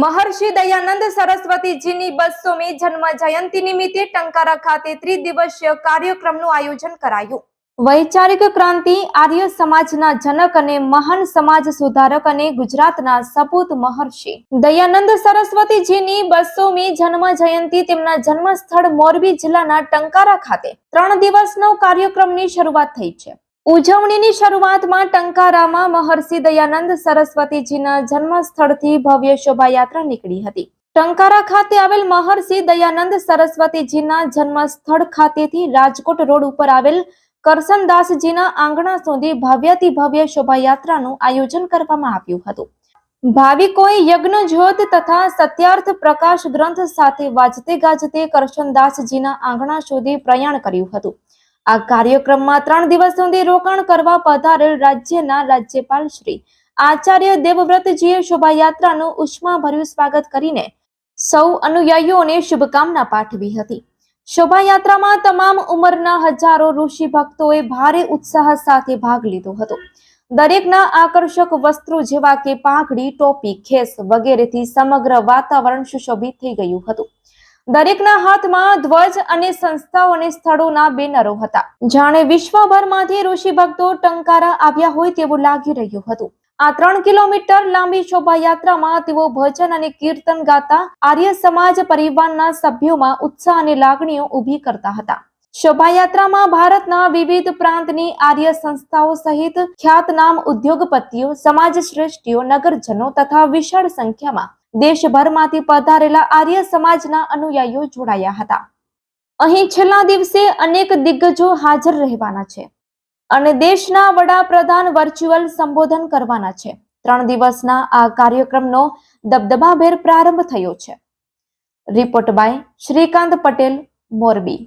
મહર્ષિ દયાનંદ સરસ્વતીજીની બસોમી જન્મ જયંતિ નિમિત્તે ટંકારા ખાતે ત્રિદિવસીય કાર્યક્રમનું આયોજન કરાયું. વૈચારિક ક્રાંતિ આર્ય સમાજના જનક અને મહાન સમાજ સુધારક અને ગુજરાતના સપૂત મહર્ષિ. દયાનંદ સરસ્વતીજીની બસોમી જન્મ જયંતિ તેમના જન્મ સ્થળ મોરબી જિલ્લાના ટંકારા ખાતે. ત્રણ દિવસનો કાર્યક્રમની શરૂઆત થઈ છે. ઉજવણીની શરૂઆતમાં ટંકારામાં મહર્ષિ દયાનંદ સરસ્વતીજીના જન્મસ્થળથી ભવ્ય શોભાયાત્રા નીકળી હતી. ટંકારા ખાતે આવેલ મહર્ષિ દયાનંદ સરસ્વતીજીના જન્મ સ્થળ ખાતેથી રાજકોટ રોડ ઉપર આવેલ કરસનદાસજીના આંગણા સુધી ભવ્યથી ભવ્ય શોભાયાત્રાનું આયોજન કરવામાં આવ્યું હતું. ભાવિકોએ યજ્ઞ જ્યોત તથા સત્યાર્થ પ્રકાશ ગ્રંથ સાથે વાજતે ગાજતે કરશનદાસજીના આંગણા સુધી પ્રયાણ કર્યું હતું. આ કાર્યક્રમમાં ત્રણ દિવસ સુધી રોકાણ કરવા પધારેલ રાજ્યના રાજ્યપાલ શ્રી આચાર્ય દેવવ્રતજીએ શોભાયાત્રાનું ઉષ્માભર્યું સ્વાગત કરીને સૌ અનુયાયીઓને શુભકામના પાઠવી હતી. શોભાયાત્રામાં તમામ ઉંમરના હજારો ઋષિ ભક્તોએ ભારે ઉત્સાહ સાથે ભાગ લીધો હતો. દરેકના આકર્ષક વસ્ત્રો જેવા કે પાઘડી ટોપી, ખેસ વગેરેથી સમગ્ર વાતાવરણ સુશોભિત થઈ ગયું હતું. દરેકના હાથમાં ધ્વજ અને સંસ્થાઓ અને સ્થળોના બેનરો હતા. જાણે વિશ્વભરમાંથી ઋષિ ભક્તો ટંકારા આવ્યા હોય તેવું લાગી રહ્યું હતું. આ ત્રણ કિલોમીટર લાંબી શોભાયાત્રામાં તેઓ ભજન અને કીર્તન ગાતા આર્ય સમાજ પરિવારના સભ્યોમાં ઉત્સાહ અને લાગણીઓ ઊભી કરતા હતા. શોભાયાત્રામાં ભારતના વિવિધ પ્રાંતની આર્ય સંસ્થાઓ સહિત ખ્યાતનામ ઉદ્યોગપતિઓ સમાજ શ્રેષ્ઠીઓ નગરજનો તથા વિશાળ સંખ્યામાં દેશભરમાંથી પધારેલા આર્ય સમાજના અનુયાયીઓ જોડાયા હતા. અહીં છેલ્લા દિવસે અનેક દિગ્ગજો હાજર રહેવાના છે અને દેશના વડાપ્રધાન વર્ચ્યુઅલ સંબોધન કરવાના છે. ત્રણ દિવસના આ કાર્યક્રમનો દબદબાભેર પ્રારંભ થયો છે. Report by Shrikant Patel, Morbi.